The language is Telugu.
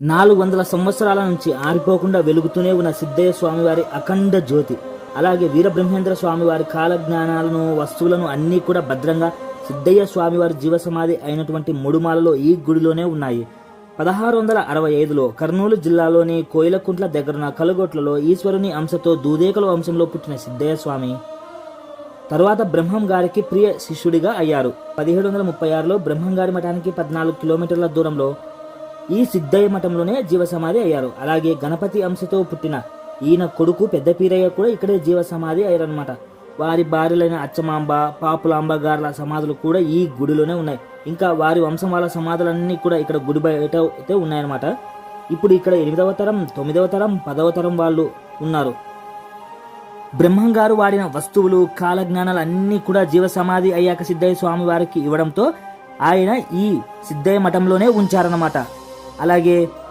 నాలుగు వందల సంవత్సరాల నుంచి ఆరిపోకుండా వెలుగుతూనే ఉన్న సిద్ధయ్య స్వామివారి అఖండ జ్యోతి. అలాగే వీరబ్రహ్మేంద్ర స్వామివారి కాలజ్ఞానాలను వస్తువులను అన్నీ కూడా భద్రంగా సిద్ధయ్య స్వామివారి జీవ సమాధి అయినటువంటి ముడుమాలలో ఈ గుడిలోనే ఉన్నాయి. పదహారు వందల అరవై ఐదులో కర్నూలు జిల్లాలోని కోయిలకుంట్ల దగ్గరున్న కలుగొట్లలో ఈశ్వరుని అంశతో దూదేకల వంశంలో పుట్టిన సిద్ధయ్య స్వామి. తరువాత బ్రహ్మం గారికి ప్రియ శిష్యుడిగా అయ్యారు. పదిహేడు వందల ముప్పై ఆరులో బ్రహ్మం గారి మఠానికి పద్నాలుగు కిలోమీటర్ల దూరంలో ఈ సిద్ధయ్య మఠంలోనే జీవసమాధి అయ్యారు. అలాగే గణపతి అంశతో పుట్టిన ఈయన కొడుకు పెద్ద పీరయ్య కూడా ఇక్కడే జీవ సమాధి అయ్యారనమాట వారి భార్యలైన అచ్చమాంబ పాపులాంబ గారుల సమాధులు కూడా ఈ గుడిలోనే ఉన్నాయి. ఇంకా వారి వంశం వాళ్ళ సమాధులన్నీ కూడా ఇక్కడ గుడి బయట అయితే ఉన్నాయన్నమాట. ఇప్పుడు ఇక్కడ ఎనిమిదవ తరం తొమ్మిదవ తరం పదవ తరం వాళ్ళు ఉన్నారు. బ్రహ్మం గారు వాడిన వస్తువులు కాలజ్ఞానాలు అన్నీ కూడా జీవ సమాధి అయ్యాక సిద్ధయ్య స్వామి వారికి ఇవ్వడంతో ఆయన ఈ సిద్ధయ్య మఠంలోనే ఉంచారన్నమాట. అలాగే